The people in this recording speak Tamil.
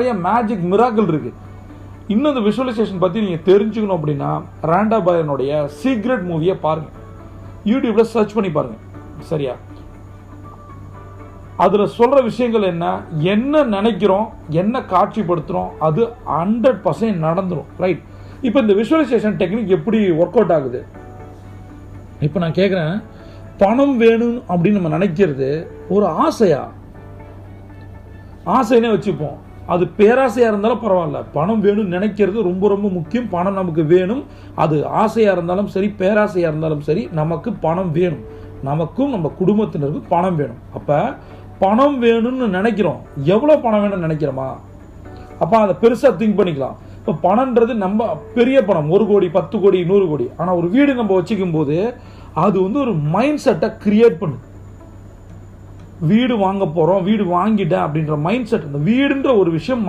நிறைய மேஜிக் மிராக்கள் இருக்கு. இன்னும் இந்த விஷுவலைசேஷன் பற்றி நீங்கள் தெரிஞ்சுக்கணும் அப்படின்னா ராண்டா பாயனுடைய சீக்ரெட் மூவியை பாருங்க. யூடியூப்ல சர்ச் பண்ணி பாருங்க. சரியா? அதில் சொல்கிற விஷயங்கள் என்ன என்ன நினைக்கிறோம் என்ன காட்சிப்படுத்துகிறோம் அது ஹண்ட்ரட் பர்சன்ட் நடந்துரும் ரைட் இப்போ இந்த விஷுவலைசேஷன் டெக்னிக் எப்படி ஒர்க் அவுட் ஆகுது? இப்போ நான் கேட்குறேன் பணம் வேணும் அப்படின்னு நம்ம நினைக்கிறது ஒரு ஆசையா? ஆசைன்னே வச்சுப்போம். அது பேராசையாக இருந்தாலும் பரவாயில்ல. பணம் வேணும்னு நினைக்கிறது ரொம்ப ரொம்ப முக்கியம். பணம் நமக்கு வேணும். அது ஆசையாக இருந்தாலும் சரி பேராசையாக இருந்தாலும் சரி நமக்கு பணம் வேணும். நமக்கும் நம்ம குடும்பத்தினருக்கும் பணம் வேணும். அப்போ பணம் வேணும்னு நினைக்கிறோம். எவ்வளோ பணம் வேணும்னு நினைக்கிறோமா? அப்போ அதை பெருசாக திங்க் பண்ணிக்கலாம். இப்போ பணம்ன்றது நம்ம பெரிய பணம். ஒரு கோடி பத்து கோடி நூறு கோடி. ஆனால் ஒரு வீடு நம்ம வச்சுக்கும் போது அது வந்து ஒரு மைண்ட் செட்டை கிரியேட் பண்ணும். வீடு வாங்க போகிறோம் வீடு வாங்கிட்டேன் அப்படின்ற மைண்ட் செட் அந்த வீடுன்ற ஒரு விஷயம்